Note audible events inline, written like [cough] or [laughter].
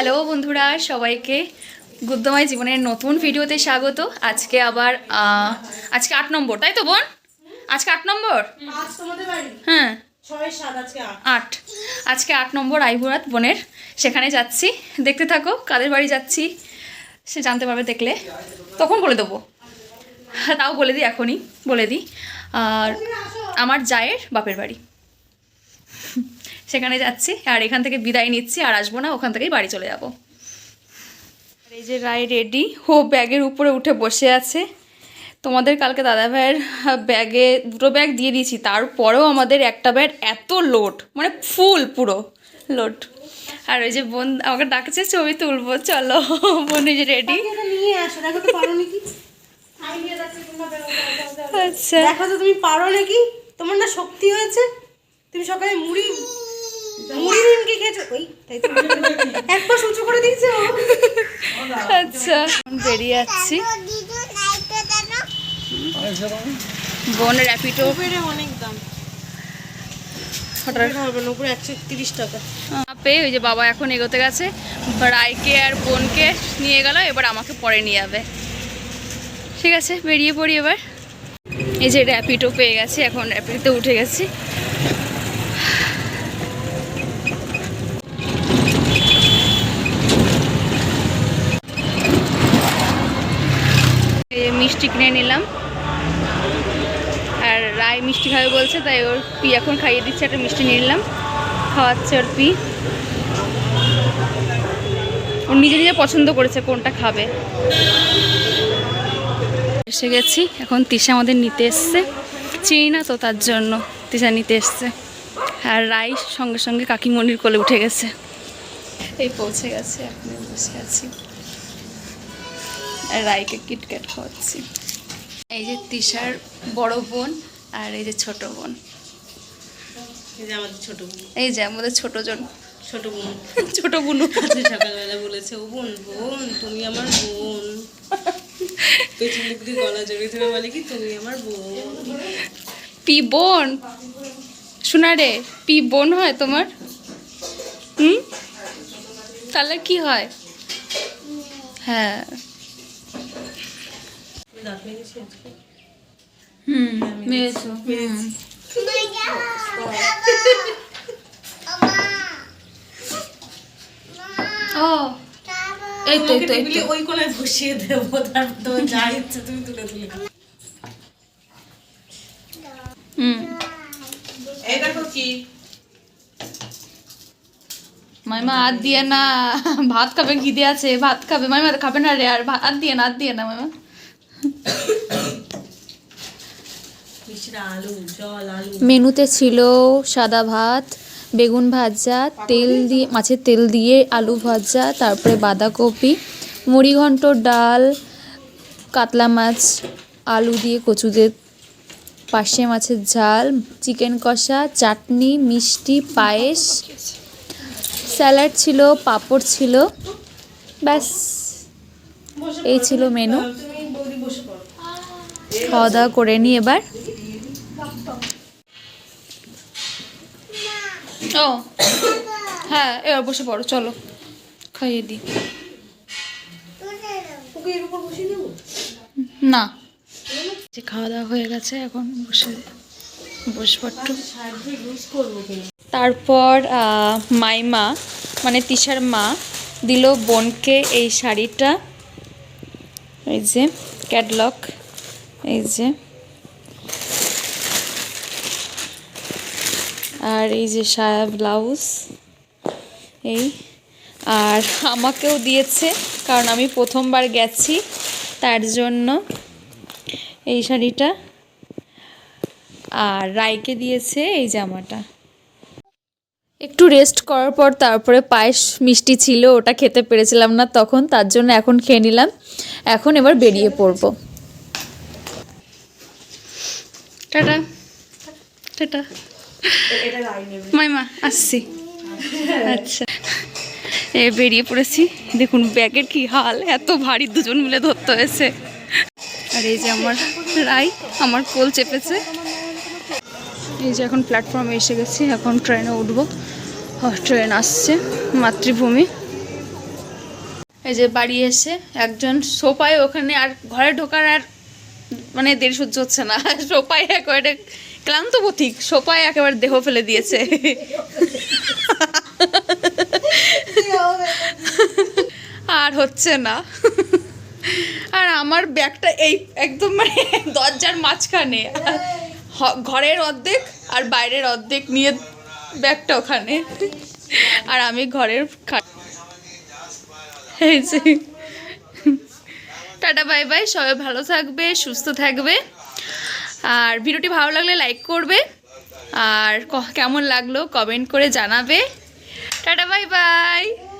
Hello বন্ধুরা সবাইকে গুদ্দময় জীবনের নতুন ভিডিওতে স্বাগত। আজকে আবার আজকে আট নম্বর তাই তো বোন? আজকে আট নম্বর? হ্যাঁ। আট। আজকে আট নম্বর আইভুরাত বোনের সেখানে যাচ্ছি। দেখতে থাকো কাদের বাড়ি যাচ্ছি সে জানতে পারবে দেখলে। তখন বলে দেবো। হ্যাঁ, তাও বলে দিই এখনই বলে দিই। আর আমার জায়ের বাপের বাড়ি। সেখানে যাচ্ছি আর এখান থেকে বিদায় নিচ্ছি আর আসব না ওখান থেকেই বাড়ি চলে যাব। আর এই যে রায় রেডি হো ব্যাগের উপরে উঠে বসে আছে। তোমাদের কালকে দাদা ভাইয়ের ব্যাগে দুটো ব্যাগ দিয়ে দিয়েছি তারপরেও আমাদের একটা ব্যাগ এত লোড মানে ফুল পুরো লোড। আর ওই যে বোন আমাকে ডাকছে ছবি তুলবো চলো বোন এই যে রেডি। আচ্ছা। দেখো তো তুমি পারো নাকি? তোমার না শক্তি হয়েছে। তুমি সকালে মুড়ি মুড়ি নিমকে খেয়েছো। ওই তাই তো। এক পাশ উঁচু করে দিয়েছ আচ্ছা বেরিয়ে যাচ্ছি। বোন র্যাপিডো। উবেরে অনেক দাম। হঠাৎ। হবে না উপরে একশো তিরিশ টাকা। পেয়ে ওই যে বাবা এখন এগোতে গেছে। রায়কে আর বোনকে নিয়ে গেল এবার আমাকে পরে নিয়ে যাবে। ঠিক আছে বেরিয়ে পড়ি এবার। এই যে র্যাপিডো পেয়ে গেছে এখন র্যাপিডোতে উঠে গেছি এই যে মিষ্টি কিনে নিলাম। আর রায় মিষ্টি খাবে বলছে, তাই ওর পি এখন খাইয়ে দিচ্ছে, একটা মিষ্টি নিয়ে নিলাম। খাওয়াচ্ছে ওর পি। ওর নিজে নিজে পছন্দ করেছে কোনটা খাবে। এসে গেছি, এখন তিশা আমাদের নিতে এসছে। চিনি না তো তার জন্য, তিশা নিতে এসছে। আর রাই সঙ্গে সঙ্গে কাকিমণির কোলে উঠে গেছে। এই পৌঁছে গেছে এখন বসে আছি। রাইকে কিটক্যাট খাওয়াচ্ছি। এই যে তিশার বড় বোন আর এই যে ছোট বোন। এই যে আমাদের ছোট বোন। এই যে আমাদের ছোট জন। ছোট বোন। [laughs] ছোট বুনু। সকালবেলা বলেছে ও বোন বোন তুমি আমার বোন। পেছন দিক দিয়ে গলা জড়িয়ে ধরে বলে কি তুমি আমার বোন। পি বোন? শোনা রে পি বোন হয় তোমার? হুম? তাহলে কি হয়? হ্যাঁ। দাঁত মেরেছি আজকে মাইমা হাত দিয়ে না। ভাত খাবে, খিদে আছে, ভাত খাবে। মাইমা, খাবে না রে, আর ভাত দিয়ে না হাত দিয়ে না, মাইমা। মেনুতে ছিল সাদা ভাত বেগুন ভাজা তেল দিয়ে মাছের তেল দিয়ে আলু ভাজা তারপরে বাঁধাকপি মুড়িঘণ্ট ডাল কাতলা মাছ আলু দিয়ে কচুদের পাশে মাছের ঝাল চিকেন কষা চাটনি মিষ্টি পায়েস। স্যালাড ছিল পাঁপড় ছিল। ব্যাস এই ছিল মেনু। খাওয়া দাওয়া করে নিই এবার। ও হ্যাঁ এবার বসে পড়ো চলো খাইয়ে দিই। ওকে এর উপর বসিয়ে দেবো? না। যে খাওয়া দাওয়া হয়ে গেছে এখন বসে বসবো একটু। তারপর আহ, মাইমা মানে তিশার মা দিল বোনকে এই শাড়িটা এই যে ক্যাটলগ। এই যে। আর এই যে সায়া ব্লাউজ, এই। আর আমাকেও দিয়েছে, কারণ আমি প্রথমবার গেছি, তার জন্য এই শাড়িটা। আর রায়কে দিয়েছে এই জামাটা। একটু রেস্ট করার পর তারপরে পায়েস মিষ্টি ছিল, ওটা খেতে পেরেছিলাম না তখন, তার জন্য এখন খেয়ে নিলাম। এখন এবার বেরিয়ে পড়ব। টাটা। টাটা। মাইমা, আসছি। আচ্ছা। এ বেরিয়ে পড়েছি। দেখুন, ব্যাগের কি হাল, এত ভারী, দুজন মিলে ধরতে হয়েছে। আর এই যে আমার রাই, আমার কোল চেপেছে। এই যে এখন প্ল্যাটফর্মে এসে গেছি, এখন ট্রেনে উঠবো। ট্রেন আসছে, মাতৃভূমি। এই যে বাড়ি এসে একজন সোফায় ওখানে আর ঘরে ঢোকার আর মানে দেরি সহ্য হচ্ছে না। সোফায় একেবারে ক্লান্ত পথিক, সোফায় একেবারে দেহ ফেলে দিয়েছে। আর হচ্ছে না। আর আমার ব্যাগটা এই একদম মানে দরজার মাঝখানে। ঘরের অর্ধেক আর বাইরের অর্ধেক নিয়ে ব্যাগটা ওখানে। আর আমি ঘরের এই যে। Tata, bye bye. সবাই ভালো থাকবে, সুস্থ থাকবে। আর ভিডিওটি ভালো লাগলে লাইক করবে। আর কেমন লাগল কমেন্ট করে জানাবে। Tata, bye bye.